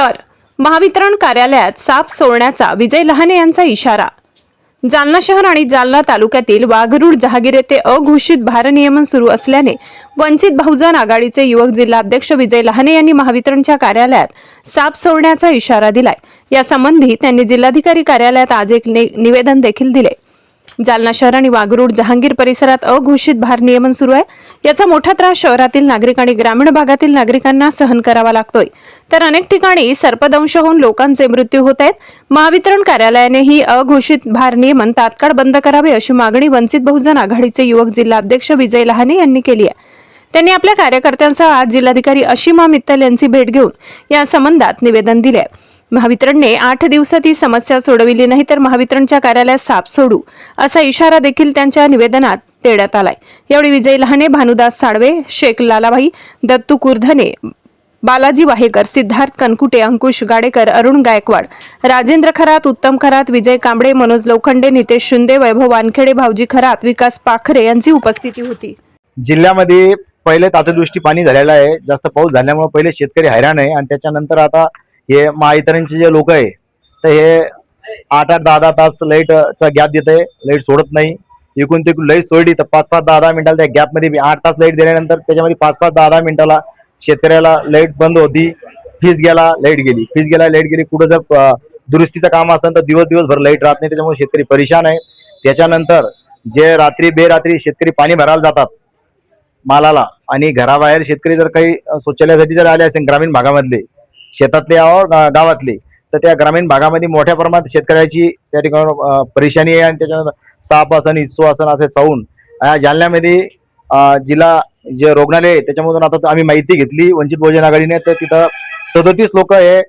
तर महावितरण कार्यालयात साप सोडण्याचा विजय लहाने यांचा इशारा. जालना शहर आणि जालना तालुक्यातील वाघरूड जहागीर येथे अघोषित भारनियमन सुरू असल्याने वंचित बहुजन आघाडीचे युवक जिल्हाध्यक्ष विजय लहाने यांनी महावितरणच्या कार्यालयात साप सोडण्याचा इशारा दिलाय. यासंबंधी त्यांनी जिल्हाधिकारी कार्यालयात आज एक नि- निवेदन देखील दिले. जालना शहर आणि वागरूड जहांगीर परिसरात अघोषित भारनियमन सुरू आहे. याचा मोठा त्रास शहरातील नागरिक आणि ग्रामीण भागातील नागरिकांना सहन करावा लागतोय. तर अनेक ठिकाणी सर्पदंश होऊन लोकांचे मृत्यू होत आहेत. महावितरण कार्यालयाने ही अघोषित भारनियमन तात्काळ बंद करावे अशी मागणी वंचित बहुजन आघाडीचे युवक जिल्हाध्यक्ष विजय लहाने यांनी केली आहे. त्यांनी आपल्या कार्यकर्त्यांसह आज जिल्हाधिकारी अशिमा मित्तल यांची भेट घेऊन या संबंधात निवेदन दिले आहे. महावितरणने आठ दिवसात ही समस्या सोडविली नाही तर महावितरणच्या कार्यालयात साप सोडू असा इशारा देखील त्यांच्या निवेदनात देण्यात आलाय. यावेळी विजय लहाने भानुदास साळवे शेख लालाभाई दत्तू कुर्धने बालाजी वाहेकर सिद्धार्थ कनकुटे अंकुश गाडेकर अरुण गायकवाड राजेंद्र खरात उत्तम खरात विजय कांबळे मनोज लोखंडे नितेश शिंदे वैभव वानखेडे भाऊजी खरात विकास पाखरे यांची उपस्थिती होती. जिल्ह्यामध्ये पहिले तातदृष्टी पाणी झालेलं आहे. जास्त पाऊस झाल्यामुळे पहिले शेतकरी हैराण आहे आणि त्याच्यानंतर आता हे महावितरणचे जे लोक आहे तर हे आठ आठ दहा दहा तास लाईटचा गॅप देत आहे लाइट सोडत नाही. एकूण ते लाइट सोडली तर पाच पाच दहा दहा मिनिटाला त्या गॅपमध्ये आठ तास लाइट दिल्यानंतर त्याच्यामध्ये पाच पाच दहा दहा मिनिटाला शेतकऱ्याला लाइट बंद होती. फीज गेला लाइट गेली. फीज गेला लाइट गेली. कुठं जर दुरुस्तीचं काम असेल तर दिवस दिवसभर लाइट राहत नाही. त्याच्यामुळे शेतकरी परेशान आहे. त्याच्यानंतर जे रात्री बेरात्री शेतकरी पाणी भरायला जातात मालाला आणि घराबाहेर शेतकरी जर काही शौचालयासाठी जर आले असेल ग्रामीण भागामधले शेतातले आहो गावातले. तर त्या ग्रामीण भागामध्ये मोठ्या प्रमाणात शेतकऱ्याची त्या ठिकाणी परेशानी आहे आणि त्याच्यानंतर साप असन इत्सो असन असे चावून या जालन्यामध्ये जिल्हा जे रुग्णालय आहे त्याच्यामधून आता आम्ही माहिती घेतली वंचित बहुजन आघाडीने तर तिथं सदोतीस लोक हे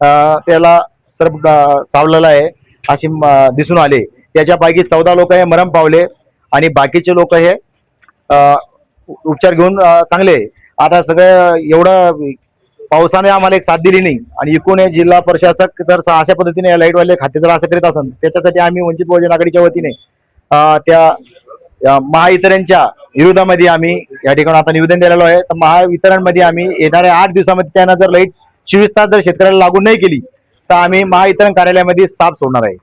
त्याला सर्प चावलेलं आहे अशी म, दिसून आले. त्याच्यापैकी चौदा लोक हे मरण पावले आणि बाकीचे लोक हे उपचार घेऊन चांगले. आता सगळं एवढं पावसाने आम्हाला एक साथ दिली नाही. आणि एकूण जिल्हा प्रशासक जर अशा पद्धतीने या लाईटवाले खाते जर असं करीत असेल त्याच्यासाठी आम्ही वंचित बहुजन आघाडीच्या वतीने त्या महावितरणच्या विरोधामध्ये आम्ही या ठिकाणी आता निवेदन दिलेलो आहे. तर महावितरणमध्ये आम्ही येणाऱ्या आठ दिवसामध्ये त्यांना जर लाइट चोवीस तास जर शेतकऱ्याला लागू नाही केली तर आम्ही महावितरण कार्यालयामध्ये साप सोडणार आहे.